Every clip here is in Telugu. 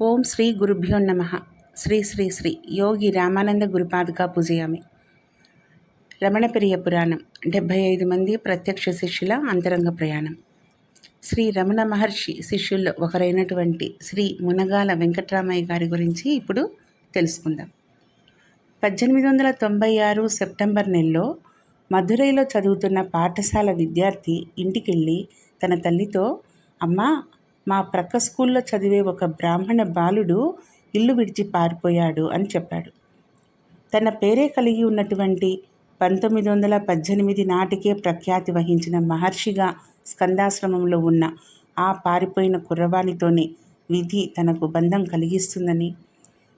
ఓం శ్రీ గురుభ్యో నమ. శ్రీ శ్రీ శ్రీ యోగి రామానంద గురుపాదుకా పూజయామి. రమణప్రియ పురాణం. డెబ్భై ఐదు మంది ప్రత్యక్ష శిష్యుల అంతరంగ ప్రయాణం. శ్రీ రమణ మహర్షి శిష్యుల్లో ఒకరైనటువంటి శ్రీ మునగాల వెంకట్రామయ్య గారి గురించి ఇప్పుడు తెలుసుకుందాం. పద్దెనిమిది వందల తొంభై ఆరు సెప్టెంబర్ నెలలో మధురైలో చదువుతున్న పాఠశాల విద్యార్థి ఇంటికెళ్ళి తన తల్లితో అమ్మా మా ప్రక్క స్కూల్లో చదివే ఒక బ్రాహ్మణ బాలుడు ఇల్లు విడిచి పారిపోయాడు అని చెప్పాడు. తన పేరే కలిగి ఉన్నటువంటి పంతొమ్మిది వందల పద్దెనిమిది నాటికే ప్రఖ్యాతి వహించిన మహర్షిగా స్కందాశ్రమంలో ఉన్న ఆ పారిపోయిన కుర్రవాణితోనే విధి తనకు బంధం కలిగిస్తుందని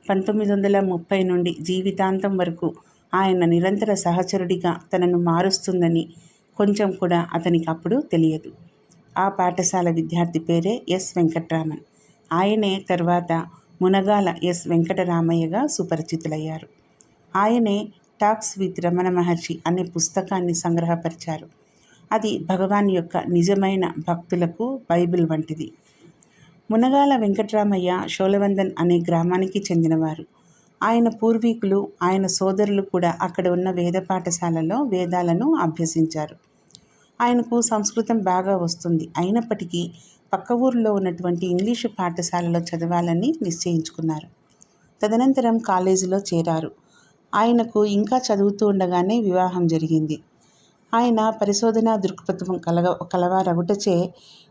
పంతొమ్మిది వందల ముప్పై నుండి జీవితాంతం వరకు ఆయన నిరంతర సహచరుడిగా తనను మారుస్తుందని కొంచెం కూడా అతనికి అప్పుడు తెలియదు. ఆ పాఠశాల విద్యార్థి పేరే ఎస్ వెంకట్రామన్. ఆయనే తర్వాత మునగాల ఎస్ వెంకటరామయ్యగా సుపరిచితులయ్యారు. ఆయనే టాక్స్ విత్ రమణ మహర్షి అనే పుస్తకాన్ని సంగ్రహపరిచారు. అది భగవాన్ యొక్క నిజమైన భక్తులకు బైబిల్ వంటిది. మునగాల వెంకటరామయ్య షోలవందన్ అనే గ్రామానికి చెందినవారు. ఆయన పూర్వీకులు ఆయన సోదరులు కూడా అక్కడ ఉన్న వేద పాఠశాలలో వేదాలను అభ్యసించారు. ఆయనకు సంస్కృతం బాగా వస్తుంది. అయినప్పటికీ పక్క ఊరిలో ఉన్నటువంటి ఇంగ్లీషు పాఠశాలలో చదవాలని నిశ్చయించుకున్నారు. తదనంతరం కాలేజీలో చేరారు. ఆయనకు ఇంకా చదువుతూ ఉండగానే వివాహం జరిగింది. ఆయన పరిశోధనా దృక్పథం కలగ కలవారగుటచే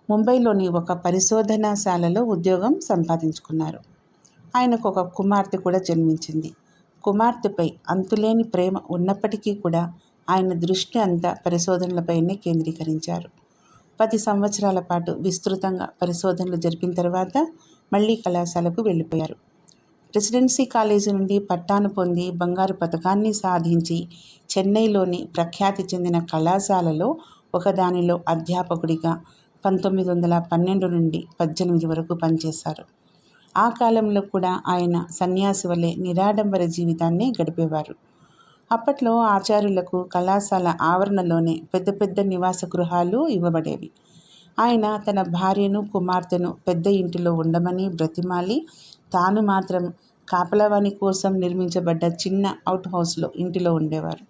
ముంబైలోని ఒక పరిశోధనాశాలలో ఉద్యోగం సంపాదించుకున్నారు. ఆయనకు ఒక కుమార్తె కూడా జన్మించింది. కుమార్తెపై అంతులేని ప్రేమ ఉన్నప్పటికీ కూడా ఆయన దృష్టి అంతా పరిశోధనలపైనే కేంద్రీకరించారు. పది సంవత్సరాల పాటు విస్తృతంగా పరిశోధనలు జరిపిన తర్వాత మళ్ళీ కళాశాలకు వెళ్ళిపోయారు. ప్రెసిడెన్సీ కాలేజీ నుండి పట్టాను పొంది బంగారు పథకాన్ని సాధించి చెన్నైలోని ప్రఖ్యాతి చెందిన కళాశాలలో ఒకదానిలో అధ్యాపకుడిగా పంతొమ్మిది వందల పన్నెండు నుండి పద్దెనిమిది వరకు పనిచేశారు. ఆ కాలంలో కూడా ఆయన సన్యాసి వలె నిరాడంబర జీవితాన్ని గడిపేవారు. అప్పట్లో ఆచార్యులకు కళాశాల ఆవరణలోనే పెద్ద పెద్ద నివాస గృహాలు ఇవ్వబడేవి. ఆయన తన భార్యను కుమార్తెను పెద్ద ఇంటిలో ఉండమని బ్రతిమాలి తాను మాత్రం కాపలవాణి కోసం నిర్మించబడ్డ చిన్న అవుట్ హౌస్లో ఇంటిలో ఉండేవారు.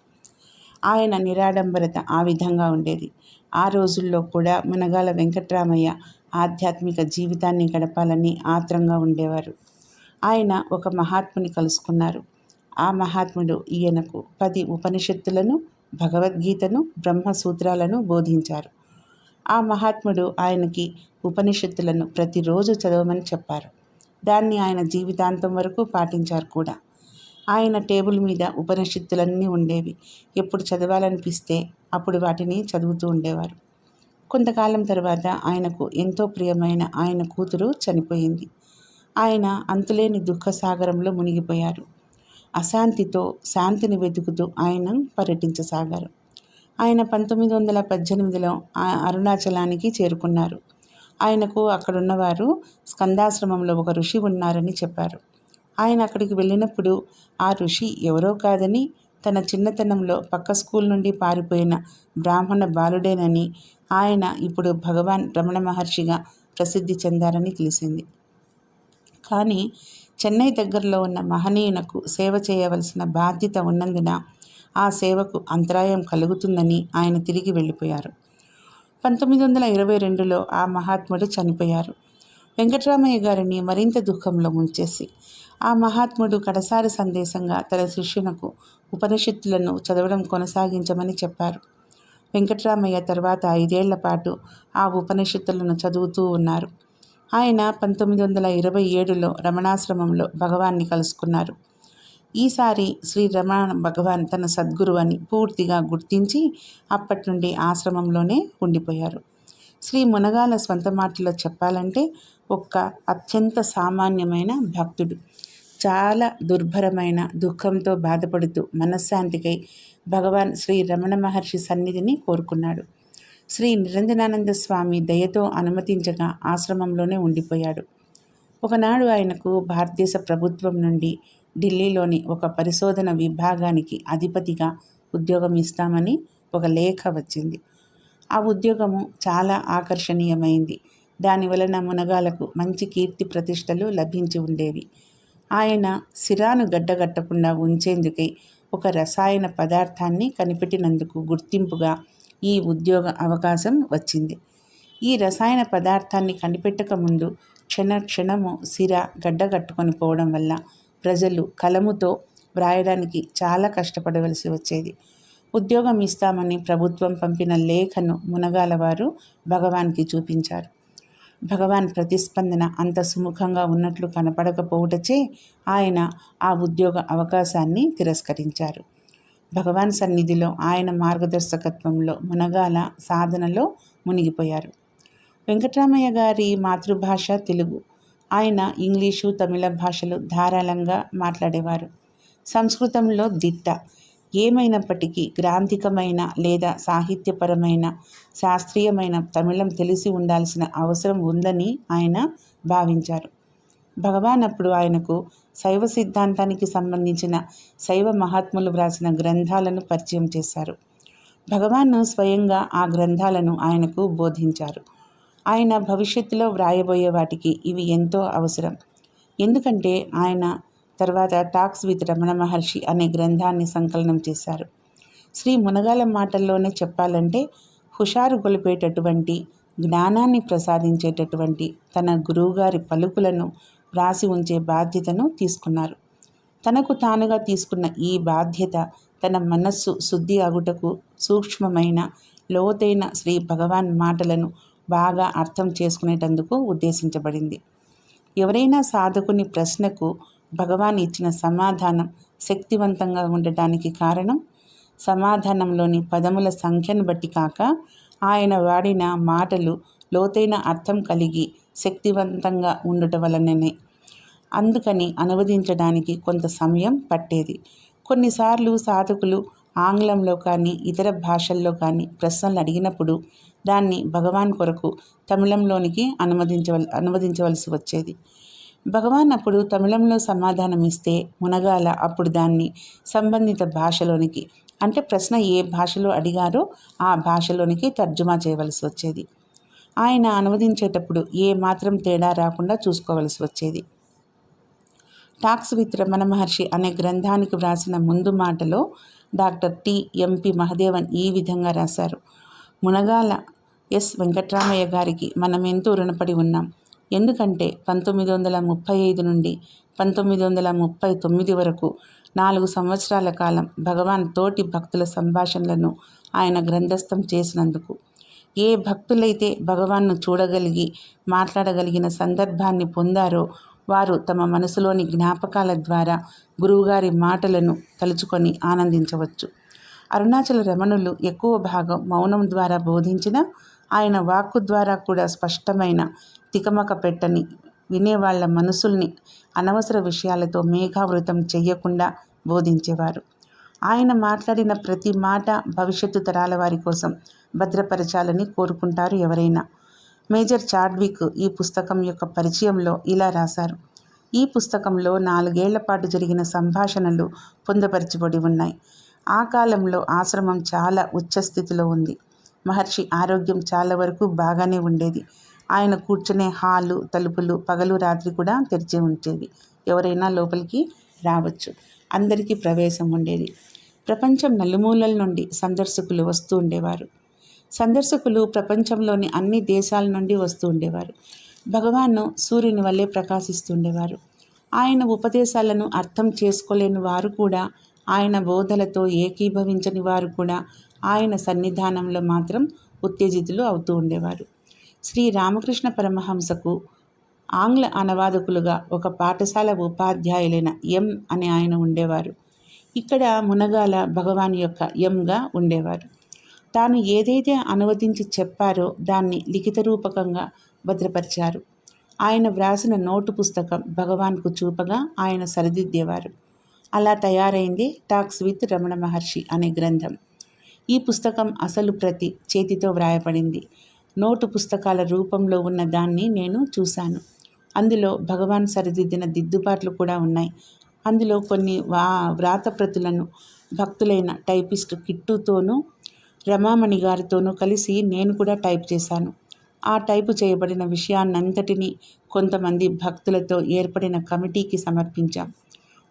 ఆయన నిరాడంబరత ఆ విధంగా ఉండేది. ఆ రోజుల్లో కూడా మునగాల వెంకట్రామయ్య ఆధ్యాత్మిక జీవితాన్ని గడపాలని ఆత్రంగా ఉండేవారు. ఆయన ఒక మహాత్ముని కలుసుకున్నారు. ఆ మహాత్ముడు ఈయనకు పది ఉపనిషత్తులను భగవద్గీతను బ్రహ్మసూత్రాలను బోధించారు. ఆ మహాత్ముడు ఆయనకి ఉపనిషత్తులను ప్రతిరోజు చదవమని చెప్పారు. దాన్ని ఆయన జీవితాంతం వరకు పాటించారు కూడా. ఆయన టేబుల్ మీద ఉపనిషత్తులన్నీ ఉండేవి. ఎప్పుడు చదవాలనిపిస్తే అప్పుడు వాటిని చదువుతూ ఉండేవారు. కొంతకాలం తర్వాత ఆయనకు ఎంతో ప్రియమైన ఆయన కూతురు చనిపోయింది. ఆయన అంతులేని దుఃఖసాగరంలో మునిగిపోయారు. అశాంతితో శాంతిని వెతుకుతూ ఆయన పర్యటించసాగారు. ఆయన పంతొమ్మిది వందల పద్దెనిమిదిలో అరుణాచలానికి చేరుకున్నారు. ఆయనకు అక్కడున్నవారు స్కందాశ్రమంలో ఒక ఋషి ఉన్నారని చెప్పారు. ఆయన అక్కడికి వెళ్ళినప్పుడు ఆ ఋషి ఎవరో కాదని తన చిన్నతనంలో పక్క స్కూల్ నుండి పారిపోయిన బ్రాహ్మణ బాలుడేనని ఆయన ఇప్పుడు భగవాన్ రమణ మహర్షిగా ప్రసిద్ధి చెందారని తెలిసింది. కానీ చెన్నై దగ్గరలో ఉన్న మహనీయునకు సేవ చేయవలసిన బాధ్యత ఉన్నందున ఆ సేవకు అంతరాయం కలుగుతుందని ఆయన తిరిగి వెళ్ళిపోయారు. పంతొమ్మిది వందల ఇరవై రెండులో ఆ మహాత్ముడు చనిపోయారు. వెంకటరామయ్య గారిని మరింత దుఃఖంలో ముంచేసి ఆ మహాత్ముడు కడసారి సందేశంగా తన శిష్యునకు ఉపనిషత్తులను చదవడం కొనసాగించమని చెప్పారు. వెంకటరామయ్య తర్వాత ఐదేళ్ళ పాటు ఆ ఉపనిషత్తులను చదువుతూ ఉన్నారు. ఆయన పంతొమ్మిది వందల ఇరవై ఏడులో రమణాశ్రమంలో భగవాన్ని కలుసుకున్నారు. ఈసారి శ్రీ రమణ భగవాన్ తన సద్గురు అని పూర్తిగా గుర్తించి అప్పటి నుండి ఆశ్రమంలోనే ఉండిపోయారు. శ్రీ మునగాల స్వంత మాటలో చెప్పాలంటే ఒక్క అత్యంత సామాన్యమైన భక్తుడు. చాలా దుర్భరమైన దుఃఖంతో బాధపడుతూ మనశ్శాంతికై భగవాన్ శ్రీ రమణ మహర్షి సన్నిధిని కోరుకున్నాడు. శ్రీ నిరంజనానంద స్వామి దయతో అనుమతించగా ఆశ్రమంలోనే ఉండిపోయాడు. ఒకనాడు ఆయనకు భారతదేశ ప్రభుత్వం నుండి ఢిల్లీలోని ఒక పరిశోధన విభాగానికి అధిపతిగా ఉద్యోగం ఇస్తామని ఒక లేఖ వచ్చింది. ఆ ఉద్యోగము చాలా ఆకర్షణీయమైంది. దాని వలన మునగాలకు మంచి కీర్తి ప్రతిష్టలు లభించి ఉండేవి. ఆయన సిరాను గడ్డగట్టకుండా ఉంచేందుకై ఒక రసాయన పదార్థాన్ని కనిపెట్టినందుకు గుర్తింపుగా ఈ ఉద్యోగ అవకాశం వచ్చింది. ఈ రసాయన పదార్థాన్ని కనిపెట్టక ముందు క్షణ క్షణము సిర గడ్డగట్టుకొని పోవడం వల్ల ప్రజలు కలముతో వ్రాయడానికి చాలా కష్టపడవలసి వచ్చేది. ఉద్యోగం ఇస్తామని ప్రభుత్వం పంపిన లేఖను మునగాల వారు భగవాన్కి చూపించారు. భగవాన్ ప్రతిస్పందన అంత సుముఖంగా ఉన్నట్లు కనపడకపోవుటచే ఆయన ఆ ఉద్యోగ అవకాశాన్ని తిరస్కరించారు. భగవాన్ సన్నిధిలో ఆయన మార్గదర్శకత్వంలో మునగాల సాధనలో మునిగిపోయారు. వెంకటరామయ్య గారి మాతృభాష తెలుగు. ఆయన ఇంగ్లీషు తమిళ భాషలు ధారాళంగా మాట్లాడేవారు. సంస్కృతంలో దిట్ట. ఏమైనప్పటికీ గ్రాంధికమైన లేదా సాహిత్యపరమైన శాస్త్రీయమైన తమిళం తెలిసి ఉండాల్సిన అవసరం ఉందని ఆయన భావించారు. భగవాన్ అప్పుడు ఆయనకు శైవ సిద్ధాంతానికి సంబంధించిన శైవ మహాత్ములు వ్రాసిన గ్రంథాలను పరిచయం చేశారు. భగవాన్ స్వయంగా ఆ గ్రంథాలను ఆయనకు బోధించారు. ఆయన భవిష్యత్తులో వ్రాయబోయే వాటికి ఇవి ఎంతో అవసరం. ఎందుకంటే ఆయన తర్వాత టాక్స్ విత్ రమణ మహర్షి అనే గ్రంథాన్ని సంకలనం చేశారు. శ్రీ మునగాల మాటల్లోనే చెప్పాలంటే హుషారు గొలిపేటటువంటి జ్ఞానాన్ని ప్రసాదించేటటువంటి తన గురువుగారి పలుకులను వ్రాసి ఉంచే బాధ్యతను తీసుకున్నారు. తనకు తానుగా తీసుకున్న ఈ బాధ్యత తన మనస్సు శుద్ధి అగుటకు సూక్ష్మమైన లోతైన శ్రీ భగవాన్ మాటలను బాగా అర్థం చేసుకునేటందుకు ఉద్దేశించబడింది. ఎవరైనా సాధకుని ప్రశ్నకు భగవాన్ ఇచ్చిన సమాధానం శక్తివంతంగా ఉండటానికి కారణం సమాధానంలోని పదముల సంఖ్యను బట్టి కాక ఆయన వాడిన మాటలు లోతైన అర్థం కలిగి శక్తివంతంగా ఉండటం వలననే. అందుకని అనువదించడానికి కొంత సమయం పట్టేది. కొన్నిసార్లు సాధకులు ఆంగ్లంలో కానీ ఇతర భాషల్లో కానీ ప్రశ్నలు అడిగినప్పుడు దాన్ని భగవాన్ కొరకు తమిళంలోనికి అనువదించవల్ అనువదించవలసి వచ్చేది. భగవాన్ అప్పుడు తమిళంలో సమాధానం ఇస్తే మునగాల అప్పుడు దాన్ని సంబంధిత భాషలోనికి అంటే ప్రశ్న ఏ భాషలో అడిగారో ఆ భాషలోనికి తర్జుమా చేయవలసి వచ్చేది. ఆయన అనువదించేటప్పుడు ఏ మాత్రం తేడా రాకుండా చూసుకోవలసి వచ్చేది. టాక్స్ విత్ రమణ మహర్షి అనే గ్రంథానికి వ్రాసిన ముందు మాటలో డాక్టర్ టి. ఎంపి మహదేవన్ ఈ విధంగా రాశారు. మునగాల ఎస్. వెంకట్రామయ్య గారికి మనం ఎంతో రుణపడి ఉన్నాం. ఎందుకంటే పంతొమ్మిది వందల ముప్పై ఐదు నుండి పంతొమ్మిది వందల ముప్పై తొమ్మిది వరకు నాలుగు సంవత్సరాల కాలం భగవాన్ తోటి భక్తుల సంభాషణలను ఆయన గ్రంథస్థం చేసినందుకు ఏ భక్తులైతే భగవాన్ను చూడగలిగి మాట్లాడగలిగిన సందర్భాన్ని పొందారో వారు తమ మనసులోని జ్ఞాపకాల ద్వారా గురువుగారి మాటలను తలుచుకొని ఆనందించవచ్చు. అరుణాచల రమణులు ఎక్కువ భాగం మౌనం ద్వారా బోధించిన ఆయన వాక్కు ద్వారా కూడా స్పష్టమైన తికమక పెట్టని వినేవాళ్ళ మనసుల్ని అనవసర విషయాలతో మేఘావృతం చెయ్యకుండా బోధించేవారు. ఆయన మాట్లాడిన ప్రతి మాట భవిష్యత్తు తరాల వారి కోసం భద్రపరచాలని కోరుకుంటారు ఎవరైనా. మేజర్ చాడ్విక్ ఈ పుస్తకం యొక్క పరిచయంలో ఇలా రాశారు. ఈ పుస్తకంలో నాలుగేళ్ళ పాటు జరిగిన సంభాషణలు పొందపరచబడి ఉన్నాయి. ఆ కాలంలో ఆశ్రమం చాలా ఉచ్చస్థితిలో ఉంది. మహర్షి ఆరోగ్యం చాలా వరకు బాగానే ఉండేది. ఆయన కూర్చునే హాలు తలుపులు పగలు రాత్రి కూడా తెరిచి ఉంచేవి ఎవరైనా లోపలికి రావచ్చు. అందరికీ ప్రవేశం ఉండేది. ప్రపంచం నలుమూలల నుండి సందర్శకులు వస్తూ ఉండేవారు. సందర్శకులు ప్రపంచంలోని అన్ని దేశాల నుండి వస్తూ ఉండేవారు. భగవాను సూర్యుని వల్లే ప్రకాశిస్తుండేవారు. ఆయన ఉపదేశాలను అర్థం చేసుకోలేని వారు కూడా ఆయన బోధలతో ఏకీభవించని వారు కూడా ఆయన సన్నిధానంలో మాత్రం ఉత్తేజితులు అవుతూ ఉండేవారు. శ్రీ రామకృష్ణ పరమహంసకు ఆంగ్ల అనువాదకులుగా ఒక పాఠశాల ఉపాధ్యాయులైన ఎం అని ఆయన ఉండేవారు. ఇక్కడ మునగాల భగవాన్ యొక్క యంగా ఉండేవారు. తాను ఏదైతే అనువదించి చెప్పారో దాన్ని లిఖిత రూపకంగా భద్రపరిచారు. ఆయన వ్రాసిన నోటు పుస్తకం భగవాన్కు చూపగా ఆయన సరిదిద్దేవారు. అలా తయారైంది టాక్స్ విత్ రమణ మహర్షి అనే గ్రంథం. ఈ పుస్తకం అసలు ప్రతి చేతితో వ్రాయబడింది. నోటు పుస్తకాల రూపంలో ఉన్న దాన్ని నేను చూశాను. అందులో భగవాన్ సరిదిద్దిన దిద్దుబాట్లు కూడా ఉన్నాయి. అందులో కొన్ని వా వ్రాతప్రతులను భక్తులైన టైపిస్ట్ కిట్టుతోనూ రమామణి గారితోనూ కలిసి నేను కూడా టైప్ చేశాను. ఆ టైపు చేయబడిన విషయాన్నంతటినీ కొంతమంది భక్తులతో ఏర్పడిన కమిటీకి సమర్పించాం.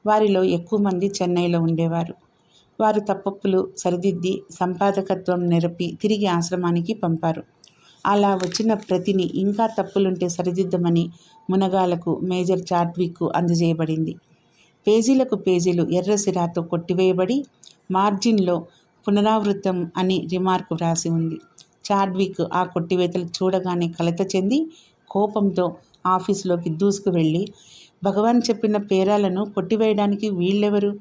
వారిలో ఎక్కువ మంది చెన్నైలో ఉండేవారు. వారు తప్పప్పులు సరిదిద్ది సంపాదకత్వం నిరపి తిరిగి ఆశ్రమానికి పంపారు. అలా వచ్చిన ప్రతిని ఇంకా తప్పులుంటే సరిదిద్దమని మునగాలకు మేజర్ చాట్విక్కు అందజేయబడింది. పేజీలకు పేజీలు ఎర్రసిరాతో కొట్టివేయబడి మార్జిన్లో పునరావృతం అని రిమార్క్ వ్రాసి ఉంది. చాడ్విక్ ఆ కొట్టివేతలు చూడగానే కలత చెంది కోపంతో ఆఫీసులోకి దూసుకు వెళ్ళి భగవాన్ చెప్పిన పేరాలను కొట్టివేయడానికి వీళ్ళెవరు?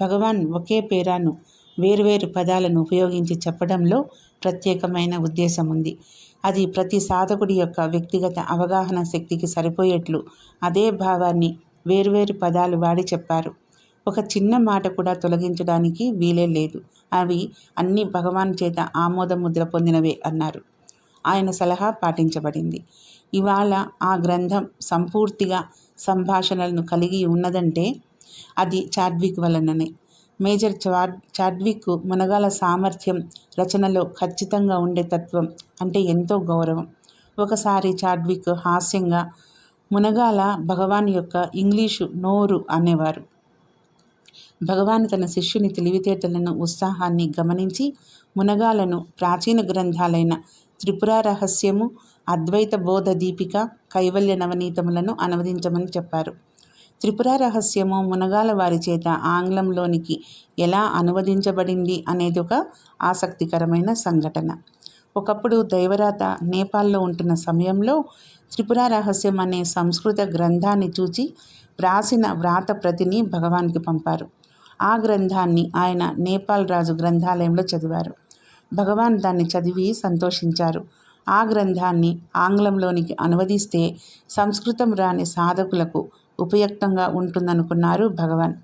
భగవాన్ ఒకే పేరాను వేరువేరు పదాలను ఉపయోగించి చెప్పడంలో ప్రత్యేకమైన ఉద్దేశం ఉంది. అది ప్రతి సాధకుడి యొక్క వ్యక్తిగత అవగాహన శక్తికి సరిపోయేట్లు అదే భావాన్ని వేరువేరు పదాలు వాడి చెప్పారు. ఒక చిన్న మాట కూడా తొలగించడానికి వీలే లేదు. అవి అన్ని భగవాన్ చేత ఆమోద ముద్ర పొందినవే అన్నారు. ఆయన సలహా పాటించబడింది. ఇవాళ ఆ గ్రంథం సంపూర్తిగా సంభాషణలను కలిగి ఉన్నదంటే అది చాడ్విక్ వలననే. మేజర్ చాడ్ చాడ్విక్ మునగాల సామర్థ్యం రచనలో ఖచ్చితంగా ఉండే తత్వం అంటే ఎంతో గౌరవం. ఒకసారి చాడ్విక్ హాస్యంగా మునగాల భగవాన్ యొక్క ఇంగ్లీషు నోరు అనేవారు. భగవాన్ తన శిష్యుని తెలివితేటలను ఉత్సాహాన్ని గమనించి మునగాలను ప్రాచీన గ్రంథాలైన త్రిపుర రహస్యము అద్వైత బోధ దీపిక కైవల్య నవనీతములను అనువదించమని చెప్పారు. త్రిపుర రహస్యము మునగాల వారి చేత ఆంగ్లంలోనికి ఎలా అనువదించబడింది అనేది ఒక ఆసక్తికరమైన సంఘటన. ఒకప్పుడు దైవరాత నేపాల్లో ఉంటున్న సమయంలో త్రిపుర రహస్యం అనే సంస్కృత గ్రంథాన్ని చూచి వ్రాసిన వ్రాత ప్రతిని భగవాన్కి పంపారు. ఆ గ్రంథాన్ని ఆయన నేపాల్ రాజు గ్రంథాలయంలో చదివారు. భగవాన్ దాన్ని చదివి సంతోషించారు. ఆ గ్రంథాన్ని ఆంగ్లంలోనికి అనువదిస్తే సంస్కృతం రాని సాధకులకు ఉపయుక్తంగా ఉంటుందనుకున్నారు భగవాన్.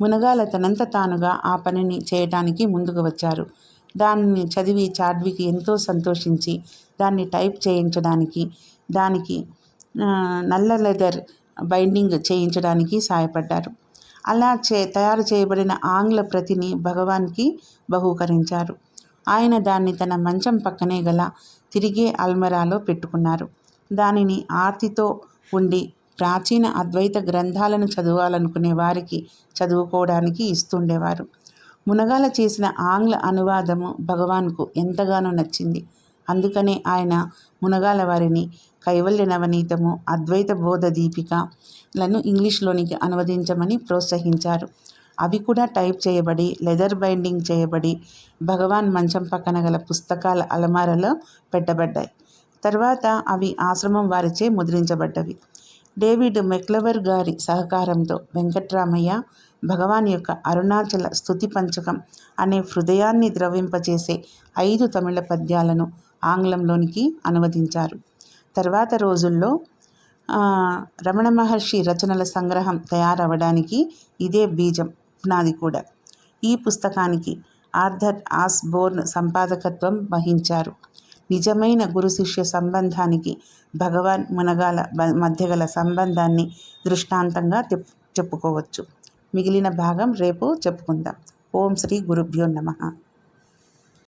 మునగాల తనంత తానుగా ఆ పనిని చేయటానికి ముందుకు వచ్చారు. దానిని చదివి చాడ్వికి ఎంతో సంతోషించి దాన్ని టైప్ చేయించడానికి దానికి నల్ల లెదర్ బైండింగ్ చేయించడానికి సాయపడ్డారు అలా చే తయారు చేయబడిన ఆంగ్ల ప్రతిని భగవాన్కి బహూకరించారు. ఆయన దాన్ని తన మంచం పక్కనే గల తిరిగే అల్మరాలో పెట్టుకున్నారు. దానిని ఆర్తితో ఉండి ప్రాచీన అద్వైత గ్రంథాలను చదవాలనుకునే వారికి చదువుకోవడానికి ఇస్తుండేవారు. మునగాల చేసిన ఆంగ్ల అనువాదము భగవాన్కు ఎంతగానో నచ్చింది. అందుకనే ఆయన మునగాల వారిని కైవల్య నవనీతము అద్వైత బోధ దీపికలను ఇంగ్లీష్లోనికి అనువదించమని ప్రోత్సహించారు. అవి కూడా టైప్ చేయబడి లెదర్ బైండింగ్ చేయబడి భగవాన్ మంచం పక్కన గల పుస్తకాల అలమారలో పెట్టబడ్డాయి. తర్వాత అవి ఆశ్రమం వారిచే ముద్రించబడ్డవి. డేవిడ్ మెక్లవర్ గారి సహకారంతో వెంకట్రామయ్య భగవాన్ యొక్క అరుణాచల స్థుతి పంచకం అనే హృదయాన్ని ద్రవింపచేసే ఐదు తమిళ పద్యాలను ఆంగ్లంలోనికి అనువదించారు. తర్వాత రోజుల్లో రమణ మహర్షి రచనల సంగ్రహం తయారవడానికి ఇదే బీజం నాది కూడా. ఈ పుస్తకానికి ఆర్థర్ ఆస్బోర్న్ సంపాదకత్వం వహించారు. నిజమైన గురు శిష్య సంబంధానికి భగవాన్ మునగాల మధ్యగల సంబంధాన్ని దృష్టాంతంగా చెప్పుకోవచ్చు. మిగిలిన భాగం రేపు చెప్పుకుందాం. ఓం శ్రీ గురుభ్యో నమ.